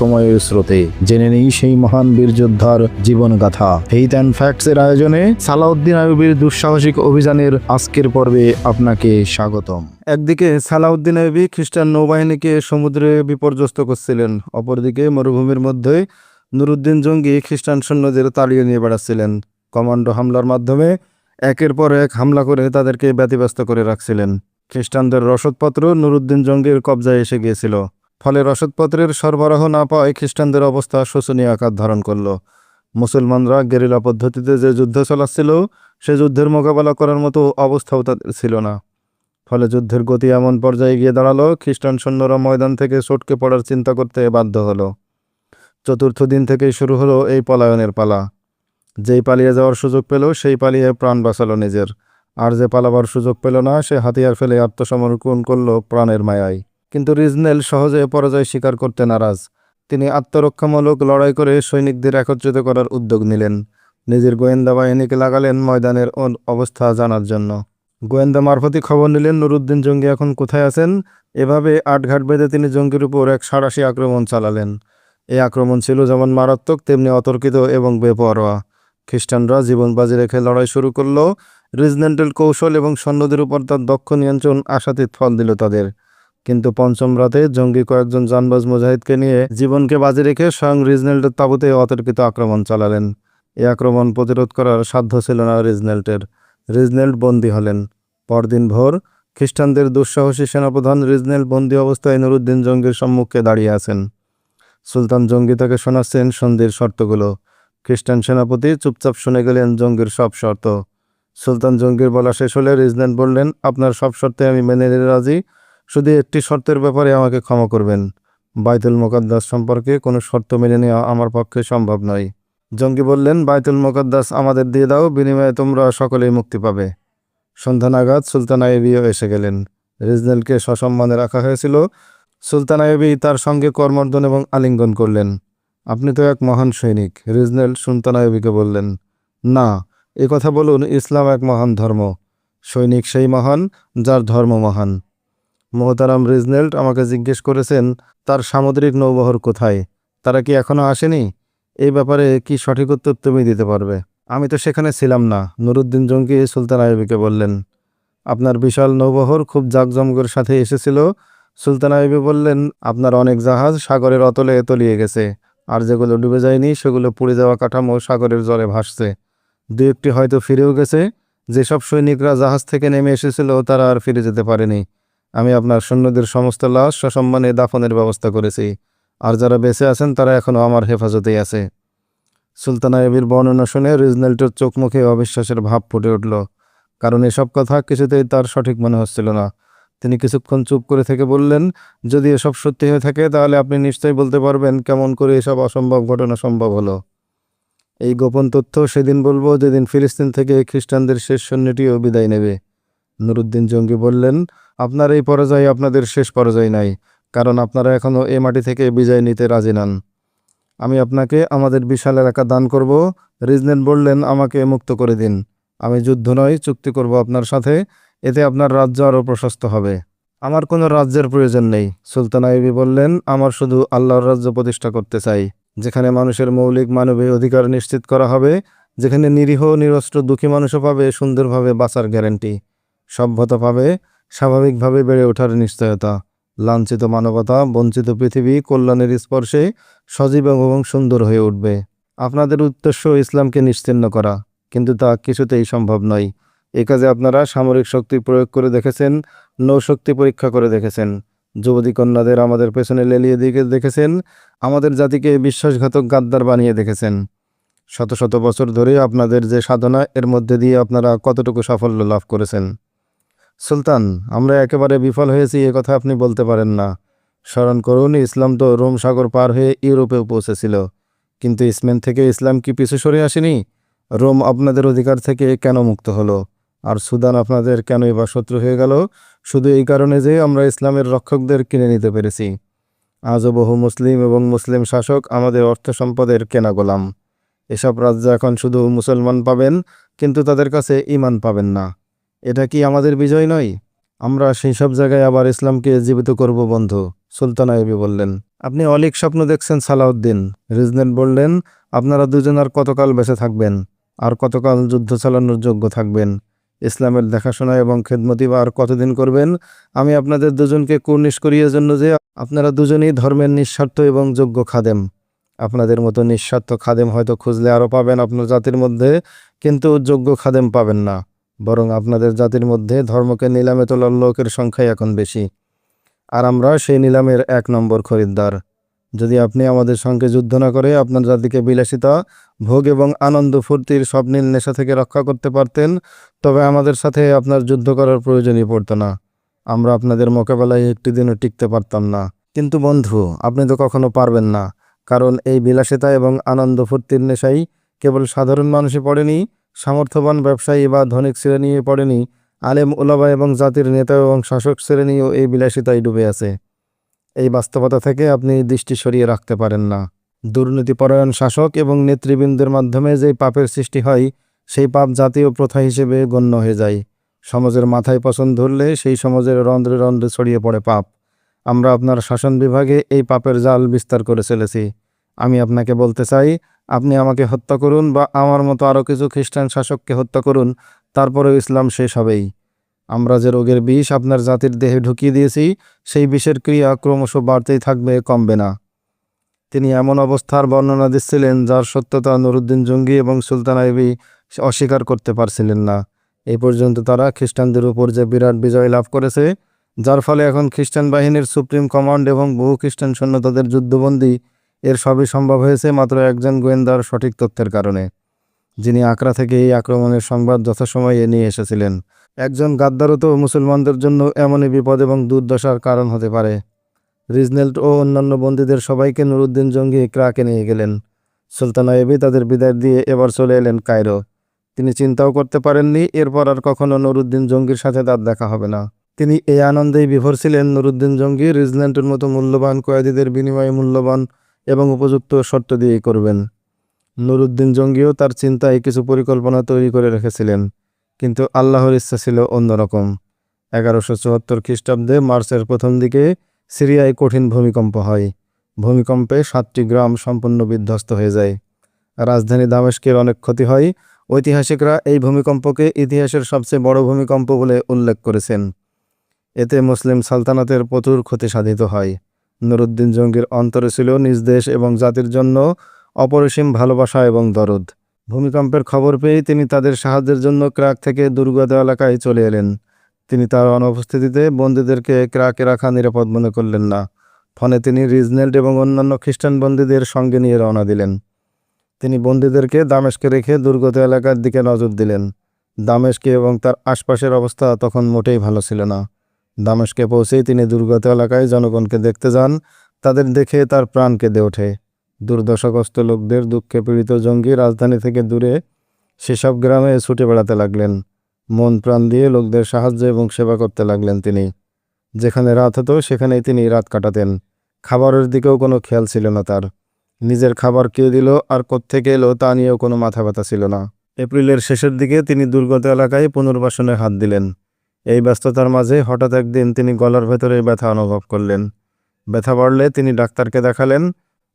সময়ের স্রোতে। জেনে নেই সেই মহান বীর যোদ্ধার জীবন গাথা ফেইথ অ্যান্ড ফ্যাক্টস এর আয়োজনে সালাউদ্দিন আইয়ুবীর দুঃসাহসিক অভিযানের আজকের পর্বে আপনাকে স্বাগতম। একদিকে সালাউদ্দিন আইয়ুবী খ্রিস্টান নৌবাহিনীকে সমুদ্রে বিপর্যস্ত করছিলেন, অপরদিকে মরুভূমির মধ্যে নুরুদ্দিন জঙ্গি খ্রিস্টান সৈন্যদের তাড়িয়ে নিয়ে বেড়াচ্ছিলেন। কমান্ডো হামলার মাধ্যমে একের পর এক হামলা করে তাদেরকে ব্যতিব্যস্ত করে রাখছিলেন। খ্রিস্টানদের রসদপত্র নুরুদ্দিন জঙ্গির কবজায় এসে গিয়েছিল। ফলে রসদপত্রের সরবরাহ না পাওয়ায় খ্রিস্টানদের অবস্থা শোচনীয় আকার ধারণ করল। মুসলমানরা গেরিলা পদ্ধতিতে যে যুদ্ধ চালাচ্ছিল, সে যুদ্ধের মোকাবেলা করার মতো অবস্থাও তাদের ছিল না। ফলে যুদ্ধের গতি এমন পর্যায়ে গিয়ে দাঁড়াল, খ্রিস্টান সৈন্যরা ময়দান থেকে সটকে পড়ার চিন্তা করতে বাধ্য হলো। চতুর্থ দিন থেকেই শুরু হলো এই পলায়নের পালা। যেই পালিয়ে যাওয়ার সুযোগ পেল, সেই পালিয়ে প্রাণ বাঁচালো নিজের। আর যে পালাবার সুযোগ পেল না, সে হাতিয়ার ফেলে আত্মসমর্পণ করল প্রাণের মায়ায়। কিন্তু রিজনেল সহজে পরাজয় স্বীকার করতে নারাজ। তিনি আত্মরক্ষামূলক লড়াই করে সৈনিকদের একত্রিত করার উদ্যোগ নিলেন। নিজের গোয়েন্দা বাহিনীকে লাগালেন ময়দানের অবস্থা জানার জন্য। গোয়েন্দা মারফতি খবর নিলেন, নুরুদ্দিন জঙ্গি এখন কোথায় আছেন? এভাবে আটঘাট বেঁধে তিনি জঙ্গির উপর এক সাড়াশি আক্রমণ চালালেন। এই আক্রমণ ছিল যেমন মারাত্মক, তেমনি অতর্কিত এবং বেপরোয়া। খ্রিস্টানরা জীবন বাজি রেখে লড়াই শুরু করল। রিজনেন্টাল কৌশল এবং সৈন্যদের উপর তার দক্ষ নিয়ন্ত্রণ আশাতীত ফল দিল তাদের। কিন্তু পঞ্চম রাতে জঙ্গি কয়েকজন জানবাজ মুজাহিদকে নিয়ে জীবনকে বাজি রেখে স্বয়ং রিজনেল্টের তাবুতে অতর্কিত আক্রমণ চালালেন। এই আক্রমণ প্রতিরোধ করার সাধ্য ছিল না রিজনেল্টের রিজনেল্ট বন্দী হলেন। পরদিন ভোর খ্রিস্টানদের দুঃসাহসী সেনাপ্রধান রিজনেল বন্দী অবস্থায় নুরুদ্দিন জঙ্গির সম্মুখে দাঁড়িয়ে আছেন। সুলতান জঙ্গি তাকে শোনাচ্ছেন সন্ধির শর্তগুলো। খ্রিস্টান সেনাপতি চুপচাপ শুনে গেলেন জঙ্গির সব শর্ত। সুলতান জঙ্গির বলা শেষ হলে রিজনেল বললেন, আপনার সব শর্তে আমি মেনে নিতে রাজি। শুধু একটি শর্তের ব্যাপারে আমাকে ক্ষমা করবেন। বাইতুল মোকাদ্দাস সম্পর্কে কোনো শর্ত মেনে নেওয়া আমার পক্ষে সম্ভব নয়। জঙ্গি বললেন, বাইতুল মোকাদ্দাস আমাদের দিয়ে দাও, বিনিময়ে তোমরা সকলেই মুক্তি পাবে। সন্ধ্যা নাগাদ সুলতান আইবিও এসে গেলেন। রিজনেলকে সসম্মানে রাখা হয়েছিল। সুলতান আইবি তার সঙ্গে কর্মর্দন এবং আলিঙ্গন করলেন। আপনি তো এক মহান সৈনিক, রিজনেল সুলতান আইবিকে বললেন। না, এ কথা বলুন, ইসলাম এক মহান ধর্ম। সৈনিক সেই মহান, যার ধর্ম মহান। মোহতারাম রিজনেল্ট আমাকে জিজ্ঞেস করেছেন, তার সামুদ্রিক নৌবহর কোথায়? তারা কি এখনও আসেনি? এই ব্যাপারে কি সঠিক উত্তর তুমি দিতে পারবে? আমি তো সেখানে ছিলাম না, নুরুদ্দিন জঙ্গি সুলতান আইবিকে বললেন। আপনার বিশাল নৌবহর খুব জাঁকজমকের সাথে এসেছিল। সুলতান আইবি বললেন, আপনার অনেক জাহাজ সাগরের অতলে তলিয়ে গেছে, আর যেগুলো ডুবে যায়নি, সেগুলো পুড়ে যাওয়া কাঠামো সাগরের জলে ভাসছে। দু একটি হয়তো ফিরেও গেছে, যেসব সৈনিকরা জাহাজ থেকে নেমে এসেছিল, তারা আর ফিরে যেতে পারেনি। আমি আপনার সৈন্যদের সমস্ত লাশ সসম্মানে দাফনের ব্যবস্থা করেছি। আর যারা বেঁচে আছেন, তারা এখনও আমার হেফাজতেই আছে। সুলতানা এবির বর্ণনা শুনে রিজনেল্টের চোখ মুখে অবিশ্বাসের ভাব ফুটে উঠল। কারণ এসব কথা কিছুতেই তার সঠিক মনে হচ্ছিল না। তিনি কিছুক্ষণ চুপ করে থেকে বললেন, যদি এসব সত্যি হয়ে থাকে, তাহলে আপনি নিশ্চয়ই বলতে পারবেন কেমন করে এসব অসম্ভব ঘটনা সম্ভব হলো। এই গোপন তথ্য সেদিন বলব যেদিন ফিলিস্তিন থেকে খ্রিস্টানদের শেষ সৈন্যটিও বিদায় নেবে। নুরুদ্দিন জঙ্গি বললেন আপনার এই পরাজয় আপনাদের শেষ পরাজয় নাই, কারণ আপনারা এখনও এ মাটি থেকে বিজয় নিতে রাজি নন। আমি আপনাকে আমাদের বিশাল এলাকা দান করব রিজনেল বললেন আমাকে মুক্ত করে দিন। আমি যুদ্ধ নয়, চুক্তি করব আপনার সাথে, এতে আপনার রাজ্য আরও প্রশস্ত হবে। আমার কোনো রাজ্যের প্রয়োজন নেই, সুলতান আইবি বললেন, আমার শুধু আল্লাহর রাজ্য প্রতিষ্ঠা করতে চাই, যেখানে মানুষের মৌলিক মানবীয় অধিকার নিশ্চিত করা হবে, যেখানে নিরীহ, নিরস্ত্র দুঃখী মানুষও পাবে সুন্দরভাবে বাঁচার গ্যারান্টি। সভ্যতা পাবে স্বাভাবিকভাবে বেড়ে ওঠার নিশ্চয়তা। লাঞ্ছিত মানবতা, বঞ্চিত পৃথিবী, কল্যাণের স্পর্শে সজীব এবং সুন্দর হয়ে উঠবে। আপনাদের উদ্দেশ্য ইসলামকে নিশ্চিহ্ন করা, কিন্তু তা কিছুতেই সম্ভব নয়। এ কাজে আপনারা সামরিক শক্তি প্রয়োগ করে দেখেছেন, নৌশক্তি পরীক্ষা করে দেখেছেন। যুবতী কন্যাদের আমাদের পেছনে লেলিয়ে দিকে দেখেছেন, আমাদের জাতিকে বিশ্বাসঘাতক গাদ্দার বানিয়ে দেখেছেন। শত শত বছর ধরে আপনাদের যে সাধনা, এর মধ্যে দিয়ে আপনারা কতটুকু সাফল্য লাভ করেছেন? সুলতান, আমরা একেবারে বিফল হয়েছি, এ কথা আপনি বলতে পারেন না। স্মরণ করুন, ইসলাম তো রোম সাগর পার হয়ে ইউরোপেও পৌঁছেছিল। কিন্তু ইসমেন থেকে ইসলাম কি পিছু সরে আসেনি? রোম আপনাদের অধিকার থেকে কেন মুক্ত হলো? আর সুদান আপনাদের কেনই বা শত্রু হয়ে গেল? শুধু এই কারণে যে আমরা ইসলামের রক্ষকদের কিনে নিতে পেরেছি। আজও বহু মুসলিম এবং মুসলিম শাসক আমাদের অর্থ সম্পদের কেনা গোলাম। এসব রাজ্য এখন শুধু মুসলমান পাবেন, কিন্তু তাদের কাছে ইমান পাবেন না। এটা কি আমাদের বিজয় নয়? আমরা সেই সব জায়গায় আবার ইসলামকে জীবিত করব, বন্ধু, সুলতান আইবি বললেন। আপনি অলিক স্বপ্ন দেখছেন, সালাউদ্দিন। রিজনেট বললেন, আপনারা দুজন আর কতকাল বেঁচে থাকবেন? আর কতকাল যুদ্ধ চালানোর যোগ্য থাকবেন? ইসলামের দেখাশোনা এবং খেদমতি বা আর কতদিন করবেন? আমি আপনাদের দুজনকে কুর্নিশ করিয়ে জন্য যে আপনারা দুজনেই ধর্মের নিঃস্বার্থ এবং যোগ্য খাদেম। আপনাদের মতো নিঃস্বার্থ খাদেম হয়তো খুঁজলে আরও পাবেন আপনার জাতির মধ্যে, কিন্তু যোগ্য খাদেম পাবেন না। বরং আপনাদের জাতির মধ্যে ধর্মকে নিলামে তোলার লোকের সংখ্যাই এখন বেশি। আর আমরা সেই নিলামের এক নম্বর খরিদ্দার। যদি আপনি আমাদের সঙ্গে যুদ্ধ না করে আপনার জাতিকে বিলাসিতা, ভোগ এবং আনন্দ ফুর্তির স্বপ্নীল নেশা থেকে রক্ষা করতে পারতেন, তবে আমাদের সাথে আপনার যুদ্ধ করার প্রয়োজনই পড়তো না। আমরা আপনাদের মোকাবেলায় একটি দিনও টিকতে পারতাম না। কিন্তু বন্ধু, আপনি তো কখনো পারবেন না, কারণ এই বিলাসিতা এবং আনন্দ ফুর্তির নেশাই কেবল সাধারণ মানুষই পড়েনি সামর্থ্যবান ব্যবসায়ী বা ধনিক শ্রেণি পড়েনি। আলেম ওলামা এবং জাতির নেতা এবং শাসক শ্রেণীও এই বিলাসিতায় ডুবে আছে। এই বাস্তবতা থেকে আপনি দৃষ্টি সরিয়ে রাখতে পারেন না। দুর্নীতিপরায়ণ শাসক এবং নেতৃবৃন্দের মাধ্যমে যে পাপের সৃষ্টি হয়, সেই পাপ জাতীয় প্রথা হিসেবে গণ্য হয়ে যায়। সমাজের মাথায় পছন্দ ধরলে সেই সমাজের রন্ধ্রে রন্ধ্রে ছড়িয়ে পড়ে পাপ। আমরা আপনার শাসন বিভাগে এই পাপের জাল বিস্তার করে চলেছি। আমি আপনাকে বলতে চাই, আপনি আমাকে হত্যা করুন বা আমার মতো আরও কিছু খ্রিস্টান শাসককে হত্যা করুন, তারপরেও ইসলাম শেষ হবেই। আমরা যে রোগের বিষ আপনার জাতির দেহে ঢুকিয়ে দিয়েছি, সেই বিষের ক্রিয়া ক্রমশ বাড়তেই থাকবে, কমবে না। তিনি এমন অবস্থার বর্ণনা দিচ্ছিলেন যার সত্যতা নুরুদ্দিন জঙ্গি এবং সুলতান আইবি অস্বীকার করতে পারছিলেন না। এই পর্যন্ত তারা খ্রিস্টানদের উপর যে বিরাট বিজয় লাভ করেছে, যার ফলে এখন খ্রিস্টান বাহিনীর সুপ্রিম কমান্ড এবং বহু খ্রিস্টান সৈন্য তাদের যুদ্ধবন্দী এর সবই সম্ভব হয়েছে মাত্র একজন গোয়েন্দার সঠিক তথ্যের কারণে, যিনি আকরা থেকে এই আক্রমণের সংবাদ যথাসময়ে নিয়ে এসেছিলেন। একজন গাদ্দারও তো মুসলমানদের জন্য এমনই বিপদ এবং দুর্দশার কারণ হতে পারে। রিজনেল্ট ও অন্যান্য বন্দীদের সবাইকে নুরুদ্দিন জঙ্গি ক্রাকে নিয়ে গেলেন। সুলতানা এবি তাদের বিদায় দিয়ে এবার চলে এলেন কায়রো। তিনি চিন্তাও করতে পারেননি, এরপর আর কখনও নুরুদ্দিন জঙ্গির সাথে তার দেখা হবে না। তিনি এই আনন্দেই বিভোর ছিলেন নুরুদ্দিন জঙ্গি রিজনেন্টের মতো মূল্যবান কয়েদিদের বিনিময়ে মূল্যবান এবং উপযুক্ত শর্ত দিয়ে করবেন। নুরুদ্দিন জঙ্গিও তার চিন্তায় কিছু পরিকল্পনা তৈরি করে রেখেছিলেন, কিন্তু আল্লাহর ইচ্ছা ছিল অন্যরকম। এগারোশো চুয়াত্তর খ্রিস্টাব্দে মার্চের প্রথম দিকে সিরিয়ায় কঠিন ভূমিকম্প হয়। ভূমিকম্পে সাতটি গ্রাম সম্পূর্ণ বিধ্বস্ত হয়ে যায়। রাজধানী দামেস্কের অনেক ক্ষতি হয়। ঐতিহাসিকরা এই ভূমিকম্পকে ইতিহাসের সবচেয়ে বড় ভূমিকম্প বলে উল্লেখ করেছেন। এতে মুসলিম সালতানাতের প্রচুর ক্ষতি সাধিত হয়। নুরুদ্দিন জঙ্গির অন্তরে ছিল নিজ দেশ এবং জাতির জন্য অপরিসীম ভালোবাসা এবং দরদ। ভূমিকম্পের খবর পেয়ে তিনি তাদের সাহায্যের জন্য ক্রাক থেকে দুর্গত এলাকায় চলে এলেন। তিনি তার অনুপস্থিতিতে বন্দীদেরকে ক্রাকে রাখা নিরাপদ মনে করলেন না। ফলে তিনি রিজনেল্ড এবং অন্যান্য খ্রিস্টান বন্দীদের সঙ্গে নিয়ে রওনা দিলেন। তিনি বন্দীদেরকে দামেশকে রেখে দুর্গত এলাকার দিকে নজর দিলেন। দামেশকে এবং তার আশপাশের অবস্থা তখন মোটেই ভালো ছিল না। দামেশকে পৌঁছেই তিনি দুর্গত এলাকায় জনগণকে দেখতে যান, তাদের দেখে তার প্রাণ কেঁদে ওঠে। দুর্দশাগ্রস্ত লোকদের দুঃখে পীড়িত জঙ্গি রাজধানী থেকে দূরে সেসব গ্রামে ছুটে বেড়াতে লাগলেন। মন প্রাণ দিয়ে লোকদের সাহায্য এবং সেবা করতে লাগলেন তিনি। যেখানে রাত হতো, সেখানেই তিনি রাত কাটাতেন। খাবারের দিকেও কোনো খেয়াল ছিল না তার। নিজের খাবার কে দিল আর কোত্থেকে এলো তা নিয়েও কোনো মাথা ব্যথা ছিল না। এপ্রিলের শেষের দিকে তিনি দুর্গত এলাকায় পুনর্বাসনে হাত দিলেন। এই ব্যস্ততার মাঝে হঠাৎ একদিন তিনি গলার ভেতরে ব্যথা অনুভব করলেন। ব্যথা বাড়লে তিনি ডাক্তারকে দেখালেন,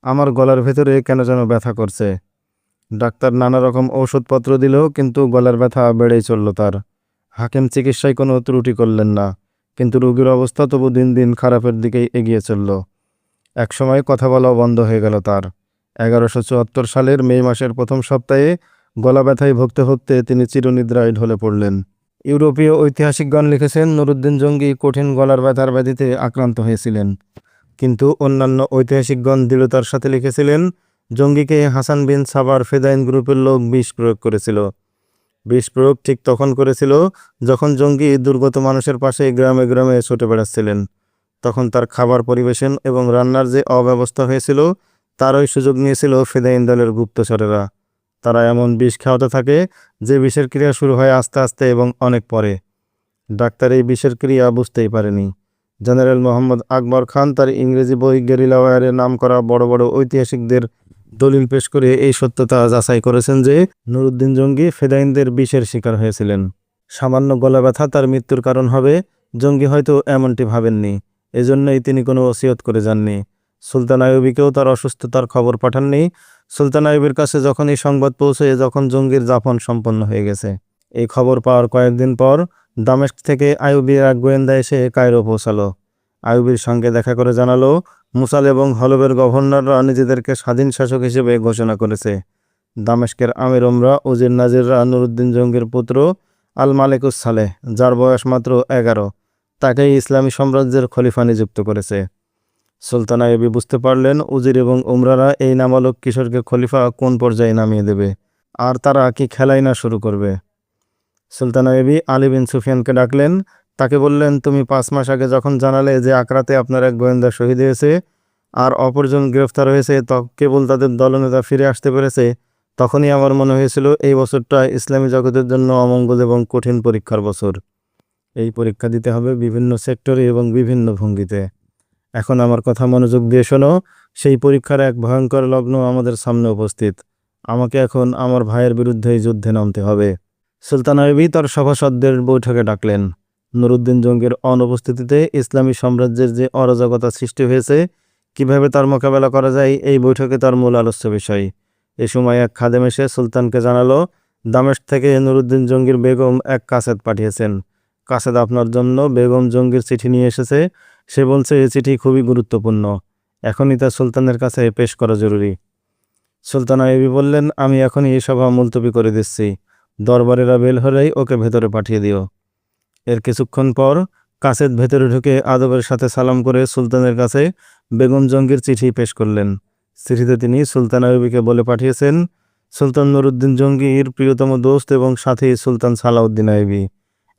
আমার গলার ভেতরে কেন যেন ব্যথা করছে? ডাক্তার নানা রকম ওষুধপত্র দিল কিন্তু গলার ব্যথা বেড়েই চলল তার। হাকিম চিকিৎসায় কোনো ত্রুটি করলেন না, কিন্তু রোগীর অবস্থা তবু দিন দিন খারাপের দিকেই এগিয়ে চলল। একসময় কথা বলাও বন্ধ হয়ে গেল তার। এগারোশো চুয়াত্তর সালের মে মাসের প্রথম সপ্তাহে গলা ব্যথায় ভুগতে ভুগতে তিনি চিরনিদ্রায় ঢলে পড়লেন। ইউরোপীয় ঐতিহাসিকগণ লিখেছেন, নুরুদ্দিন জঙ্গি কঠিন গলার ব্যথার ব্যাধিতে আক্রান্ত হয়েছিলেন। কিন্তু অন্যান্য ঐতিহাসিকগণ দৃঢ়তার সাথে লিখেছিলেন, জঙ্গিকে হাসান বিন সাবার ফেদাইন গ্রুপের লোক বিষ প্রয়োগ করেছিল। বিষ প্রয়োগ ঠিক তখন করেছিল যখন জঙ্গি দুর্গত মানুষের পাশে গ্রামে গ্রামে ছুটে বেড়াচ্ছিলেন। তখন তার খাবার পরিবেশন এবং রান্নার যে অব্যবস্থা হয়েছিল, তারই সুযোগ নিয়েছিল ফেদাইন দলের গুপ্তচরেরা। তারা এমন বিষ খাওয়াতে থাকে যে বিষের ক্রিয়া শুরু হয় আস্তে আস্তে এবং অনেক পরে। ডাক্তার এই বিষের ক্রিয়া বুঝতেই পারেনি। জেনারেল মোহাম্মদ আকবর খান তার ইংরেজি বই গেরিলা ওয়ারে নাম করা বড় বড় ঐতিহাসিকদের দলিল পেশ করে এই সত্যতা যাচাই করেছেন যে নুরুদ্দিন জঙ্গি ফেদাইনদের বিষের শিকার হয়েছিলেন। সামান্য গলা ব্যথা তার মৃত্যুর কারণ হবে, জঙ্গি হয়তো এমনটি ভাবেননি। এজন্যই তিনি কোনো ওসিয়ত করে যাননি। সুলতান আয়ুবিকেও তার অসুস্থতার খবর পাঠাননি। সুলতান আইয়ুবের কাছে যখন এই সংবাদ পৌঁছে যখন জঙ্গির জাফন সম্পন্ন হয়ে গেছে। এই খবর পাওয়ার কয়েকদিন পর দামেস্ক থেকে আইয়ুবির এক গোয়েন্দা এসে কায়রো পৌঁছালো। আইয়ুবির সঙ্গে দেখা করে জানালো, মুসাল এবং হলবের গভর্নররা নিজেদেরকে স্বাধীন শাসক হিসেবে ঘোষণা করেছে। দামেস্কের আমির ওমরা উজির নাজিররা নুরুদ্দিন জঙ্গির পুত্র আল মালিকুস সালেহ, যার বয়স মাত্র এগারো। তাকেই ইসলামী সাম্রাজ্যের খলিফা নিযুক্ত করেছে। সুলতান আইবি বুঝতে পারলেন, উজির এবং উমরারা এই নামালক কিশোরকে খলিফা কোন পর্যায়ে নামিয়ে দেবে? আর তারা কি খেলাই না শুরু করবে? সুলতান আইবি আলী বিন সুফিয়ানকে ডাকলেন। তাকে বললেন, তুমি পাঁচ মাস আগে যখন জানালে যে আকরাতে আপনার এক গোয়েন্দা শহীদ হয়েছে আর অপরজন গ্রেফতার হয়েছে কেবল তাদের দলনেতা ফিরে আসতে পেরেছে, তখনই আমার মনে হয়েছিল এই বছরটা ইসলামী জগতের জন্য অমঙ্গল এবং কঠিন পরীক্ষার বছর। এই পরীক্ষা দিতে হবে বিভিন্ন সেক্টরে এবং বিভিন্ন ভঙ্গিতে। এখন আমার কথা মনোযোগ দিয়ে শোনো। সেই পরীক্ষার এক ভয়ঙ্কর লগ্ন আমাদের সামনে উপস্থিত। আমাকে এখন আমার ভাইয়ের বিরুদ্ধে যুদ্ধে নামতে হবে। সুলতান আইবি তার সভাসদদের বৈঠকে ডাকলেন। নুরুদ্দিন জঙ্গের অনুপস্থিতিতে ইসলামী সাম্রাজ্যের যে অরাজকতা সৃষ্টি হয়েছে, কীভাবে তার মোকাবেলা করা যায়, এই বৈঠকে তার মূল আলোচ্য বিষয়। এ সময় এক খাদেম এসে সুলতানকে জানালো দামেশ থেকে নুরুদ্দিন জঙ্গির বেগম এক কাসেদ পাঠিয়েছেন। কাসেদ আপনার জন্য বেগম জঙ্গির চিঠি নিয়ে এসেছে। সে বলছে এই চিঠি খুবই গুরুত্বপূর্ণ। এখনই তা সুলতানের কাছে পেশ করা জরুরি। সুলতান আইবি বললেন, আমি এখনই এই সভা মুলতবি করে দিচ্ছি। দরবারেরা বেল হলেই ওকে ভেতরে পাঠিয়ে দিও। এর কিছুক্ষণ পর কাসেদ ভেতরে ঢুকে আদবের সাথে সালাম করে সুলতানের কাছে বেগম জঙ্গির চিঠি পেশ করলেন। চিঠিতে তিনি সুলতান আইবিকে বলে পাঠিয়েছেন, সুলতান নুরুদ্দিন জঙ্গির প্রিয়তম দোস্ত এবং সাথী সুলতান সালাউদ্দিন আইবি।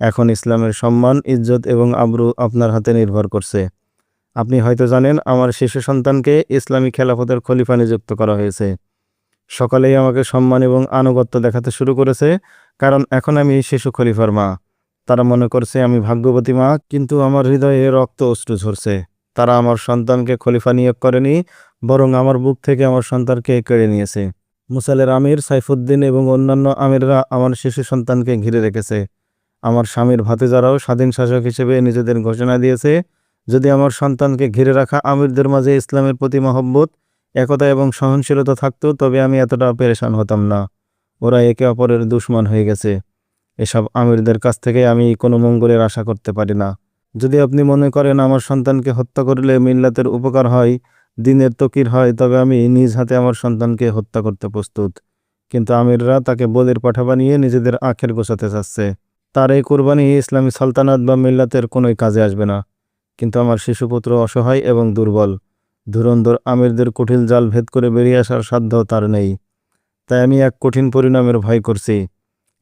এখন ইসলামের সম্মান, ইজ্জত এবং আবরু আপনার হাতে নির্ভর করছে। আপনি হয়তো জানেন, আমার শিশু সন্তানকে ইসলামী খেলাফতের খলিফা নিযুক্ত করা হয়েছে। সকালেই আমাকে সম্মান এবং আনুগত্য দেখাতে শুরু করেছে, কারণ এখন আমি শিশু খলিফার মা। তারা মনে করছে, আমি ভাগ্যবতী মা, কিন্তু আমার হৃদয়ে রক্ত অশ্রু ঝরছে। তারা আমার সন্তানকে খলিফা নিয়োগ করেনি, বরং আমার বুক থেকে আমার সন্তানকে কেড়ে নিয়েছে। মুসালের আমির সাইফুদ্দিন এবং অন্যান্য আমিররা আমার শিশু সন্তানকে ঘিরে রেখেছে। আমার স্বামীর ভাতিজারাও স্বাধীন শাসক হিসেবে নিজেদের ঘোষণা দিয়েছে, যদি আমার সন্তানকে ঘিরে রাখা আমিরদের মাঝে ইসলামের প্রতি মহব্বত, একতা এবং সহনশীলতা থাকতো, তবে আমি এতটা পেরেশান হতাম না। ওরা একে অপরের দুশ্মন হয়ে গেছে। এসব আমিরদের কাছ থেকে আমি কোনো মঙ্গলের আশা করতে পারি না। যদি আপনি মনে করেন আমার সন্তানকে হত্যা করলে মিল্লাতের উপকার হয়, দিনের তকির হয়, তবে আমি নিজ হাতে আমার সন্তানকে হত্যা করতে প্রস্তুত। কিন্তু আমিররা তাকে বলির পাঠা বানিয়ে নিজেদের আখের গোছাতে চাচ্ছে। তার এই কোরবানি ইসলামী সালতানাত বা মিল্লাতের কোনোই কাজে আসবে না। কিন্তু আমার শিশুপুত্র অসহায় এবং দুর্বল। ধুরন্ধর আমিরদের কঠিন জাল ভেদ করে বেরিয়ে আসার সাধ্য তার নেই। তাই আমি এক কঠিন পরিণামের ভয় করছি।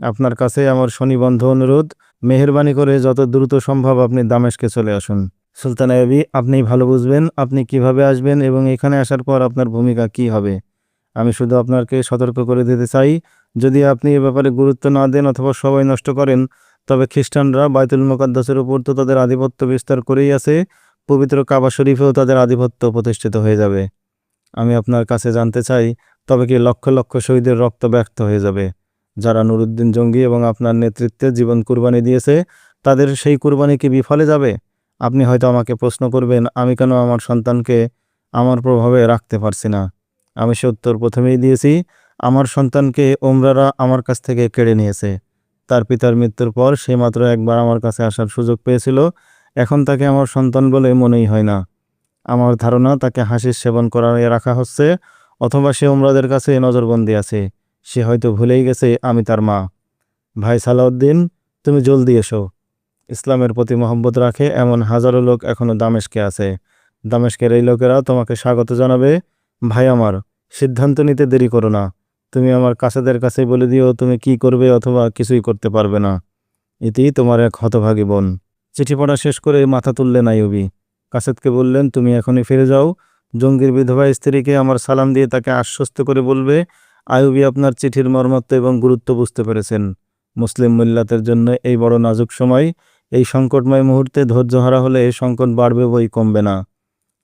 আপনার কাছে আমার শনিবন্ধ অনুরোধ, মেহরবানি করে যত দ্রুত সম্ভব আপনি দামেশকে চলে আসুন। সুলতান আয়বি আপনি ভালো বুঝবেন আপনি কীভাবে আসবেন এবং এখানে আসার পর আপনার ভূমিকা কি হবে। আমি শুধু আপনাকে সতর্ক করে দিতে চাই যদি আপনি এ ব্যাপারে গুরুত্ব না দেন অথবা সবাই নষ্ট করেন, তবে খ্রিস্টানরা বাইতুল মোকাদ্দাসের উপর তো তাদের আধিপত্য বিস্তার করেই আছে, পবিত্র কাবা শরীফেও তাদের আধিপত্য প্রতিষ্ঠিত হয়ে যাবে। আমি আপনার কাছে জানতে চাই, তবে কি লক্ষ লক্ষ শহীদের রক্ত ব্যক্ত হয়ে যাবে? যারা নুরুদ্দিন জঙ্গি এবং আপনার নেতৃত্বে জীবন কুরবানি দিয়েছে, তাদের সেই কুরবানি কি বিফলে যাবে? আপনি হয়তো আমাকে প্রশ্ন করবেন, আমি কেন আমার সন্তানকে আমার প্রভাবে রাখতে পারছি না? আমি সে উত্তর প্রথমেই দিয়েছি আমার সন্তানকে ওমরারা আমার কাছ থেকে কেড়ে নিয়েছে। তার পিতার মৃত্যুর পর সে মাত্র একবার আমার কাছে আসার সুযোগ পেয়েছিল। এখন তাকে আমার সন্তান বলে মনেই হয় না। আমার ধারণা, তাকে হাসির সেবন করায় রাখা হচ্ছে, অথবা সে ওমরাদের কাছে নজরবন্দি আছে। সে হয়তো ভুলেই গেছে, আমি তার মা। ভাই সালাউদ্দিন, তুমি জলদি এসো। ইসলামের প্রতি মহব্বত রাখে এমন হাজারো লোক এখনও দামেশকে আছে। দামেশকের এই লোকেরা তোমাকে স্বাগত জানাবে। ভাই আমার, সিদ্ধান্ত নিতে দেরি করো না। তুমি আমার কাছেদের কাছে বলে দিও, তুমি কি করবে অথবা কিছুই করতে পারবে না। এতেই তোমার এক হতভাগী বোন। চিঠি পড়া শেষ করে মাথা তুললেন আইয়ুবি। কাসেদকে বললেন, তুমি এখনই ফিরে যাও। জঙ্গির বিধবা স্ত্রীকে আমার সালাম দিয়ে তাকে আশ্বস্ত করে বলবে আয়ুবি আপনার চিঠির মর্মত্ব এবং গুরুত্ব বুঝতে পেরেছেন। মুসলিম মিল্লাতের জন্য এই বড় নাজুক সময়, এই সংকটময় মুহূর্তে ধৈর্য হারা হলে এই সংকট বাড়বে বই কমবে না।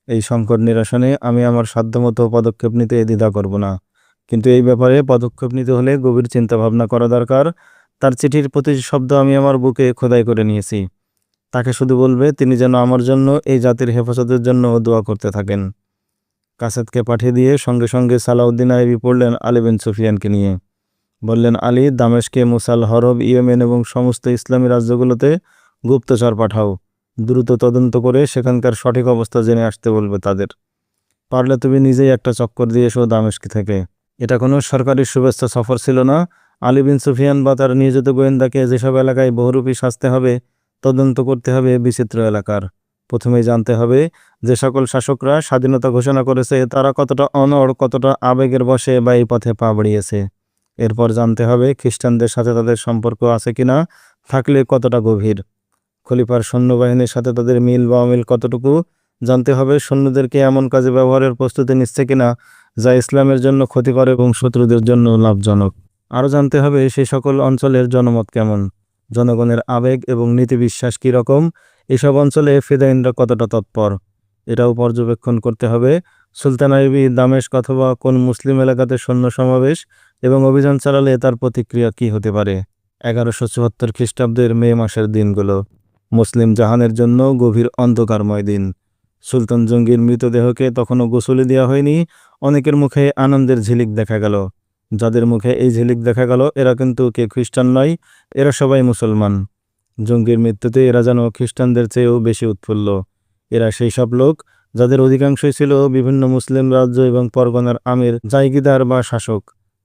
এই সংকট নিরসনে আমি আমার সাধ্যমতো পদক্ষেপ নিতে দ্বিধা করব না। কিন্তু এই ব্যাপারে পদক্ষেপ নিতে হলে গভীর চিন্তা ভাবনা করা দরকার। তার চিঠির প্রতি শব্দ আমি আমার বুকে খোদাই করে নিয়েছি। তাকে শুধু বলবে, তিনি যেন আমার জন্য এই জাতির হেফাজতের জন্য দোয়া করতে থাকেন। কাসেদকে পাঠিয়ে দিয়ে সঙ্গে সঙ্গে সালাউদ্দিন আইবি পড়লেন আলী বিন সুফিয়ানকে নিয়ে। বললেন, আলী, দামেশকে মুসাল, হরব, ইয়েমেন এবং সমস্ত ইসলামী রাজ্যগুলোতে গুপ্তচর পাঠাও। দ্রুত তদন্ত করে সেখানকার সঠিক অবস্থা জেনে আসতে বলবে তাদের। পারলে তুমি নিজেই একটা চক্কর দিয়ে এসো দামেশকে থেকে। এটা কোনো সরকারি শুভেচ্ছা সফর ছিল না। আলী বিন সুফিয়ান বা তার নিয়োজিত গোয়েন্দাকে যেসব এলাকায় বহুরূপী সাজতে হবে, তদন্ত করতে হবে বিচিত্র এলাকার। প্রথমেই জানতে হবে যে সকল শাসকরা স্বাধীনতা ঘোষণা করেছে, তারা কতটা অনড়, কতটা আবেগের বসে বা এই পথে পা বাড়িয়েছে। এরপর জানতে হবে খ্রিস্টানদের সাথে তাদের সম্পর্ক আছে কিনা থাকলে কতটা গভীর। খলিফার সৈন্যবাহিনীর সাথে তাদের মিল বা অমিল কতটুকু, জানতে হবে সৈন্যদেরকে এমন কাজে ব্যবহারের প্রস্তুতি নিচ্ছে কিনা যা ইসলামের জন্য ক্ষতিকর এবং শত্রুদের জন্য লাভজনক। আরও জানতে হবে, সেই সকল অঞ্চলের জনমত কেমন? জনগণের আবেগ এবং নীতি বিশ্বাস কী রকম? এসব অঞ্চলে ফিদাইনরা কতটা তৎপর? এটাও পর্যবেক্ষণ করতে হবে। সুলতান আইবি দামেশক অথবা কোন মুসলিম এলাকাতে সৈন্য সমাবেশ এবং অভিযান চালালে তার প্রতিক্রিয়া কী হতে পারে? এগারোশো চুয়াত্তর খ্রিস্টাব্দের মে মাসের দিনগুলো। মুসলিম জাহানের জন্য গভীর অন্ধকারময় দিন। সুলতান জঙ্গির মৃতদেহকে তখনও গোসলে দেওয়া হয়নি। অনেকের মুখে আনন্দের ঝিলিক দেখা গেল। যাদের মুখে এই ঝিলিক দেখা গেল, এরা কিন্তু কে খ্রিস্টান নয়, এরা সবাই মুসলমান। জঙ্গির মৃত্যুতে এরা যেন খ্রিস্টানদের চেয়েও বেশি উৎফুল্ল। এরা সেই সব লোক যাদের অধিকাংশই ছিল বিভিন্ন মুসলিম রাজ্য এবং পরগনার আমির, জায়গিদার বা শাসক।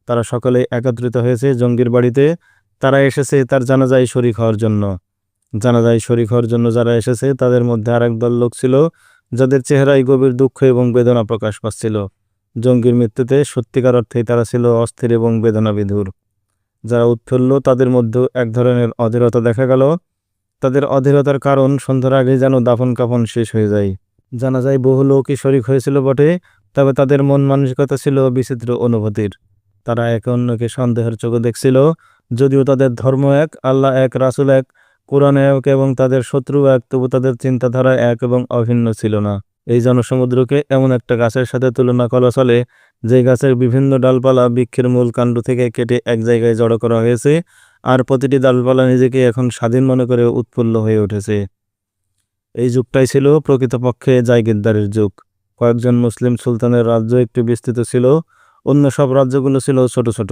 তারা সকলে একত্রিত হয়েছে জঙ্গির বাড়িতে। তারা এসেছে তার জানাজায় শরিক হওয়ার জন্য। জানাজায় শরিক হওয়ার জন্য যারা এসেছে, তাদের মধ্যে আরেক দল লোক ছিল যাদের চেহারায় গভীর দুঃখ এবং বেদনা প্রকাশ পাচ্ছিল। জঙ্গির মৃত্যুতে সত্যিকার অর্থেই তারা ছিল অস্থির এবং বেদনাবিধুর। যারা উৎফুল্ল, তাদের মধ্যে এক ধরনের অধীরতা দেখা গেল। তাদের অধীরতার কারণ সন্ধ্যার আগে যেন দাফন কাফন শেষ হয়ে যায়। জানা যায়, বহু লোকই শরিক হয়েছিল বটে, তবে তাদের মন মানসিকতা ছিল বিচিত্র অনুভূতির। তারা একে অন্যকে সন্দেহের চোখে দেখছিল, যদিও তাদের ধর্ম এক, আল্লাহ এক, রাসুল এক কোরআন এক এবং তাদের শত্রু এক, তবু তাদের চিন্তাধারা এক এবং অভিন্ন ছিল না। এই জনসমুদ্রকে এমন একটা গাছের সাথে তুলনা করা চলে, যে গাছের বিভিন্ন ডালপালা বৃক্ষের মূল কাণ্ড থেকে কেটে এক জায়গায় জড়ো করা হয়েছে, আর প্রতিটি ডালপালা নিজেকে এখন স্বাধীন মনে করে উৎফুল্ল হয়ে উঠেছে। এই যুগটাই ছিল প্রকৃতপক্ষে জায়গিরদারের যুগ। কয়েকজন মুসলিম সুলতানের রাজ্য একটু বিস্তৃত ছিল, অন্য সব রাজ্যগুলো ছিল ছোট ছোট।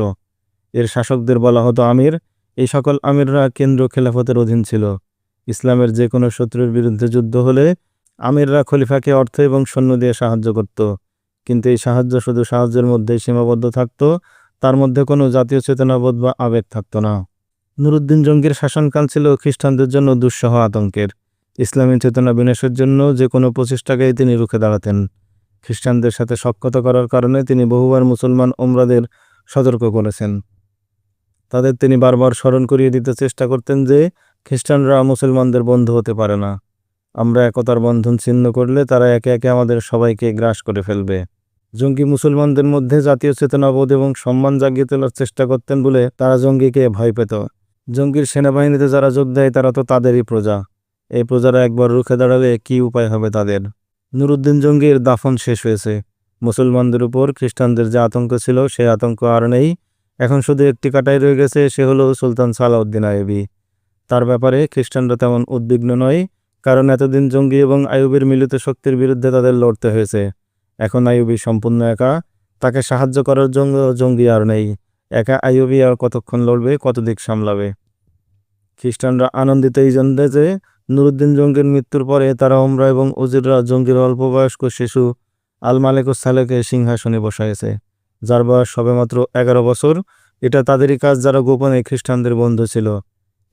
এর শাসকদের বলা হতো আমির এই সকল আমিররা কেন্দ্র খেলাফতের অধীন ছিল। ইসলামের যে কোনো শত্রুর বিরুদ্ধে যুদ্ধ হলে আমিররা খলিফাকে অর্থ এবং সৈন্য দিয়ে সাহায্য করত। কিন্তু এই সাহায্য শুধু সাহায্যের মধ্যেই সীমাবদ্ধ থাকত, তার মধ্যে কোনো জাতীয় চেতনাবোধ বা আবেগ থাকত না। নুরুদ্দিন জঙ্গির শাসনকাল ছিল খ্রিস্টানদের জন্য দুঃসহ আতঙ্কের। ইসলামী চেতনা বিনাশের জন্য যে কোনো প্রচেষ্টাকেই তিনি রুখে দাঁড়াতেন। খ্রিস্টানদের সাথে সক্ষত করার কারণে তিনি বহুবার মুসলমান ওমরাদের সতর্ক করেছেন। তাদের তিনি বারবার স্মরণ করিয়ে দিতে চেষ্টা করতেন যে, খ্রিস্টানরা মুসলমানদের বন্ধু হতে পারে না। আমরা একতার বন্ধন ছিন্ন করলে তারা একে একে আমাদের সবাইকে গ্রাস করে ফেলবে। জঙ্গি মুসলমানদের মধ্যে জাতীয় চেতনাবোধ এবং সম্মান জাগিয়ে তোলার চেষ্টা করতেন বলে তারা জঙ্গিকে ভয় পেত। জঙ্গির সেনাবাহিনীতে যারা যোগ দেয়, তারা তো তাদেরই প্রজা। এই প্রজারা একবার রুখে দাঁড়ালে কি উপায় হবে তাদের? নুরুদ্দিন জঙ্গির দাফন শেষ হয়েছে। মুসলমানদের উপর খ্রিস্টানদের যে আতঙ্ক ছিল সেই আতঙ্ক আর নেই। এখন শুধু একটি কাটাই রয়ে গেছে, সে হলো সুলতান সালাউদ্দিন আইবি তার ব্যাপারে খ্রিস্টানরা তেমন উদ্বিগ্ন নয়, কারণ এতদিন জঙ্গি এবং আইয়ুবের মিলিত শক্তির বিরুদ্ধে তাদের লড়তে হয়েছে। এখন আইয়ুবি সম্পূর্ণ একা, তাকে সাহায্য করার জন্য জঙ্গি আর নেই। একা আইয়ুবি আর কতক্ষণ লড়বে কত দিক সামলাবে? খ্রিস্টানরা আনন্দিত এই জন্য যে নুরুদ্দিন জঙ্গির মৃত্যুর পরে তারা ওমরা এবং উজিররা জঙ্গির অল্প বয়স্ক শিশু আল মালেকুস সালেকে সিংহাসনে বসাইছে। যার বয়স সবেমাত্র এগারো বছর, এটা তাদেরই কাজ যারা গোপনে খ্রিস্টানদের বন্ধু ছিল।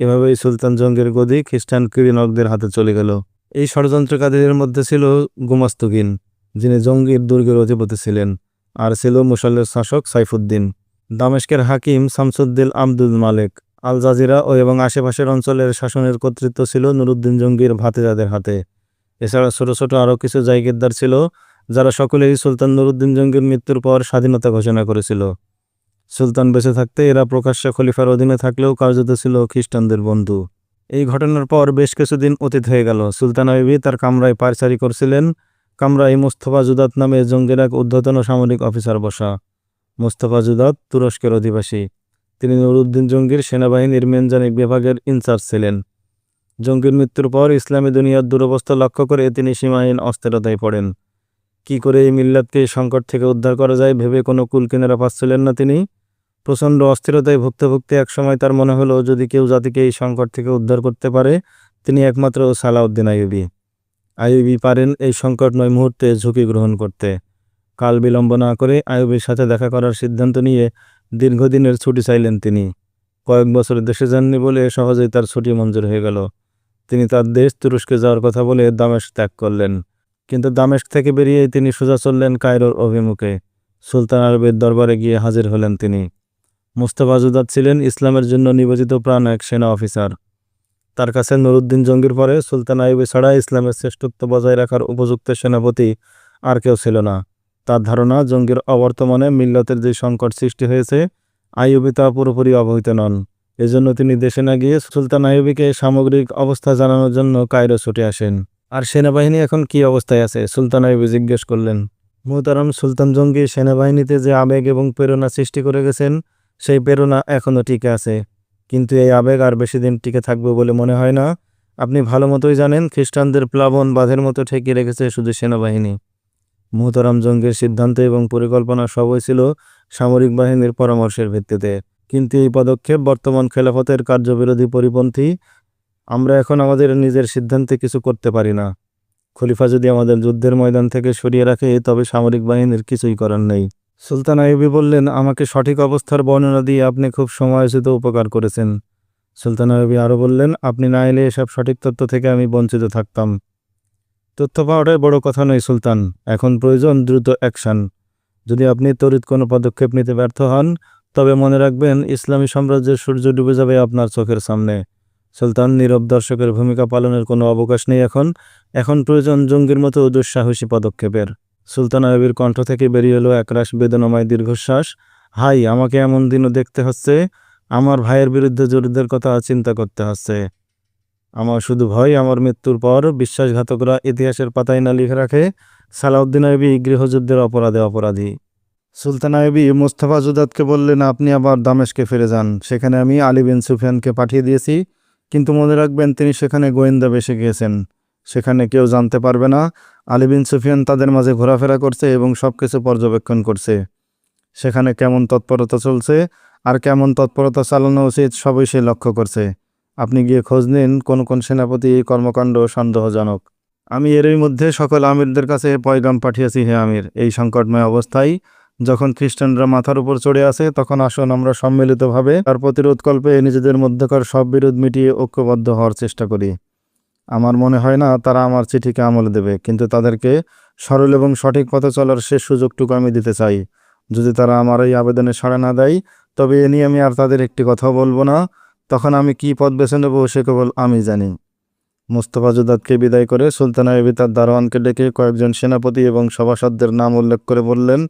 এভাবেই সুলতান জঙ্গের গদি খ্রিস্টান কিরিনকদের হাতে চলে গেল। এই ষড়যন্ত্রকারীদের মধ্যে ছিল গুমাস্তুগিন, যিনি জঙ্গির দুর্গের অধিপতি ছিলেন, আর ছিল মুসল্লের শাসক সাইফুদ্দিন। দামেস্কের হাকিম Shamsuddin Abdul Malek, Al Jazira ও এবং আশেপাশের অঞ্চলের শাসনের কর্তৃত্ব ছিল নুরুদ্দিন জঙ্গির ভাতিজাদের হাতে। এছাড়া ছোট ছোট আরও কিছু জায়গিরদার ছিল যারা সকলেই সুলতান নুরুদ্দিন জঙ্গির মৃত্যুর পর স্বাধীনতা ঘোষণা করেছিল। সুলতান বেঁচে থাকতে এরা প্রকাশ্যে খলিফার অধীনে থাকলেও কার্যত ছিল খ্রিস্টানদের বন্ধু। এই ঘটনার পর বেশ কিছুদিন অতীত হয়ে গেল। সুলতান আইবি তার কামরায় পায়চারি করছিলেন। কামরায় মুস্তফা জুদাত নামে জঙ্গির এক ঊর্ধ্বতন সামরিক অফিসার বসা। মুস্তফা জুদাত তুরস্কের অধিবাসী। তিনি নুরুদ্দিন জঙ্গির সেনাবাহিনীর মেনজানিক বিভাগের ইনচার্জ ছিলেন। জঙ্গির মৃত্যুর পর ইসলামী দুনিয়ার দুরবস্থা লক্ষ্য করে তিনি সীমাহীন অস্থিরতায় পড়েন। কি করে এই মিল্লাতকে সংকট থেকে উদ্ধার করা যায় ভেবে কোনো কুল কিনারা পাচ্ছিলেন না তিনি। প্রচণ্ড অস্থিরতায় ভুগতে ভুগতে একসময় তার মনে হলো, যদি কেউ জাতিকে এই সংকট থেকে উদ্ধার করতে পারে, তিনি একমাত্র সালাউদ্দিন আইয়ুবী। আইয়ুবী পারেন এই সংকটময় মুহূর্তে ঝুঁকি গ্রহণ করতে। কাল বিলম্ব না করে আইয়ুবীর সাথে দেখা করার সিদ্ধান্ত নিয়ে দীর্ঘদিনের ছুটি চাইলেন তিনি। কয়েক বছর দেশে যাননি বলে সহজেই তার ছুটি মঞ্জুর হয়ে গেল। তিনি তার দেশ তুরস্কে যাওয়ার কথা বলে দামেশ ত্যাগ করলেন। কিন্তু দামেস্ক থেকে বেরিয়ে তিনি সোজা চললেন কায়রোর অভিমুখে। সুলতান আরবের দরবারে গিয়ে হাজির হলেন তিনি। মুস্তফা ছিলেন ইসলামের জন্য নিবেদিত প্রাণ এক সেনা অফিসার। তার কাছে নুরুদ্দিন জঙ্গির পরে সুলতান আইবি ছাড়া ইসলামের শ্রেষ্ঠত্ব বজায় রাখার উপযুক্ত সেনাপতি আর কেউ ছিল না। তার ধারণা, জঙ্গির অবর্তমানে মিল্লতের যে সংকট সৃষ্টি হয়েছে, আইয়ুবি তা পুরোপুরি অবহিত নন। এজন্য তিনি দেশে না গিয়ে সুলতান আইয়ুবিকে সামগ্রিক অবস্থা জানানোর জন্য কায়রো ছুটে আসেন। আর সেনাবাহিনী এখন কি অবস্থায় আছে? সুলতান আইবি জিজ্ঞেস করলেন। মোহতারাম সুলতান জঙ্গি সেনাবাহিনীতে যে আবেগ এবং প্রেরণা সৃষ্টি করে গেছেন, সেই প্রেরণা এখনও টিকে আছে। কিন্তু এই আবেগ আর বেশি দিন টিকে থাকবে বলে মনে হয় না। আপনি ভালো মতোই জানেন, খ্রিস্টানদের প্লাবন বাঁধের মতো ঠেকিয়ে রেখেছে শুধু সেনাবাহিনী। মোহতারাম জঙ্গের সিদ্ধান্ত এবং পরিকল্পনা সবই ছিল সামরিক বাহিনীর পরামর্শের ভিত্তিতে। কিন্তু এই পদক্ষেপ বর্তমান খেলাফতের কার্যবিরোধী পরিপন্থী আমরা এখন আমাদের নিজের সিদ্ধান্তে কিছু করতে পারি না। খলিফা যদি আমাদের যুদ্ধের ময়দান থেকে সরিয়ে রাখে, তবে সামরিক বাহিনীর কিছুই করার নেই। সুলতান আইবি বললেন, আমাকে সঠিক অবস্থার বর্ণনা দিয়ে আপনি খুব সময়োচিত উপকার করেছেন। সুলতান আইবি আরও বললেন, আপনি না এলে এসব সঠিক তথ্য থেকে আমি বঞ্চিত থাকতাম। তথ্য পাওয়াটাই বড় কথা নয় সুলতান, এখন প্রয়োজন দ্রুত অ্যাকশন। যদি আপনি তড়িৎ কোনো পদক্ষেপ নিতে ব্যর্থ হন, তবে মনে রাখবেন, ইসলামী সাম্রাজ্যের সূর্য ডুবে যাবে আপনার চোখের সামনে। সুলতান নীরব দর্শকের ভূমিকা পালনের কোনো অবকাশ নেই এখন। এখন প্রয়োজন জঙ্গির মতো দুঃসাহসী পদক্ষেপের। সুলতান আরবির কণ্ঠ থেকে বেরিয়ে এলো একরাশ বেদনাময় দীর্ঘশ্বাস। হাই, আমাকে এমন দিনও দেখতে হচ্ছে। আমার ভাইয়ের বিরুদ্ধে জরিদের কথা চিন্তা করতে হচ্ছে। আমার শুধু ভয়, আমার মৃত্যুর পর বিশ্বাসঘাতকরা ইতিহাসের পাতায় না লিখে রাখে। সালাউদ্দিন আইবি গৃহযুদ্ধের অপরাধে অপরাধী। সুলতান আইবি মুস্তফা জুদাতকে বললেন, আপনি আবার দামেশকে ফিরে যান। সেখানে আমি আলী বিন সুফিয়ানকে পাঠিয়ে দিয়েছি। কিন্তু মনে রাখবেন, তিনি সেখানে গোয়েন্দা বেসে গিয়েছেন। সেখানে কেউ জানতে পারবে না আলিবিন সুফিয়ান তাদের মাঝে ঘোরাফেরা করছে এবং সব কিছু পর্যবেক্ষণ করছে। সেখানে কেমন তৎপরতা চলছে আর কেমন তৎপরতা চালানো উচিত সবই সে লক্ষ্য করছে। আপনি গিয়ে খোঁজ নিন কোন কোন সেনাপতি এই কর্মকাণ্ড সন্দেহজনক। আমি এরই মধ্যে সকল আমিরদের কাছে পয়গাম পাঠিয়েছি, হে আমির। এই সংকটময় অবস্থায় যখন খ্রিস্টানরা মাথার উপর চড়ে আসে, তখন আসুন আমরা সম্মিলিতভাবে তার প্রতিরোধ কল্পে নিজেদের মধ্যকার সব বিরোধ মিটিয়ে ঐক্যবদ্ধ হওয়ার চেষ্টা করি। আমার মনে হয় না তারা আমার চিঠিকে আমল দেবে, কিন্তু তাদেরকে সরল এবং সঠিক পথে চলার শেষ সুযোগটুকু আমি দিতে চাই। যদি তারা আমার এই আবেদনে সাড়া না দেয়, তবে এ নিয়ে আমি আর তাদের একটি কথা বলব না। তখন আমি কি পথ বেছে নেব সে কেবল আমি জানি। মুস্তফা জুদাতকে বিদায় করে সুলতানা আইবি তার দারোয়ানকে ডেকে কয়েকজন সেনাপতি এবং সভাসদদের নাম উল্লেখ করে বললেন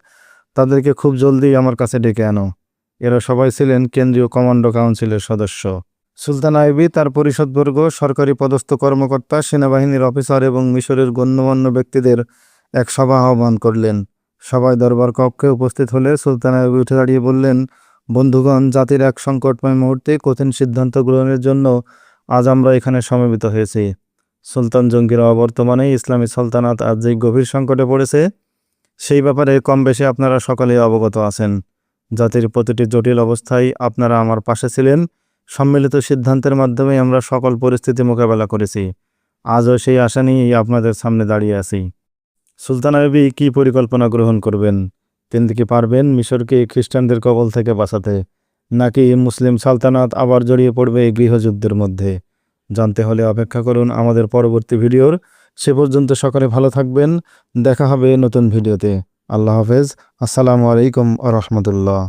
তাদেরকে খুব জলদি আমার কাছে ডেকে আনো। এরা সবাই ছিলেন কেন্দ্রীয় কমান্ডো কাউন্সিলের সদস্য। সুলতান আইবি তার পরিষদবর্গ, সরকারি পদস্থ কর্মকর্তা, সেনাবাহিনীর অফিসার এবং মিশরের গণ্যমান্য ব্যক্তিদের এক সভা আহ্বান করলেন। সবাই দরবার কক্ষে উপস্থিত হলে সুলতান আইবি উঠে দাঁড়িয়ে বললেন, বন্ধুগণ, জাতির এক সংকটময় মুহূর্তে কঠিন সিদ্ধান্ত গ্রহণের জন্য আজ আমরা এখানে সমবেত হয়েছি। সুলতান জঙ্গির অবর্তমানে ইসলামী সালতানাত আজ যে গভীর সংকটে পড়েছে। সেই ব্যাপারে কম বেশি আপনারা সকলেই অবগত আছেন। জাতির প্রতিটি জটিল অবস্থায় আপনারা আমার পাশে ছিলেন। সম্মিলিত সিদ্ধান্তের মাধ্যমে আমরা সকল পরিস্থিতি মোকাবেলা করেছি। আজও সেই আশা নিয়েই আপনাদের সামনে দাঁড়িয়ে আছি। সুলতান আইবি কী পরিকল্পনা গ্রহণ করবেন? তিনি কি পারবেন মিশরকে খ্রিস্টানদের কবল থেকে বাঁচাতে? নাকি মুসলিম সালতানাত আবার জড়িয়ে পড়বে এই গৃহযুদ্ধের মধ্যে? জানতে হলে অপেক্ষা করুন আমাদের পরবর্তী ভিডিওর সে পর্যন্ত সকলে ভালো থাকবেন। দেখা হবে নতুন ভিডিওতে। আল্লাহ হাফেজ। আসসালামু আলাইকুম আ রহমতুল্লাহ।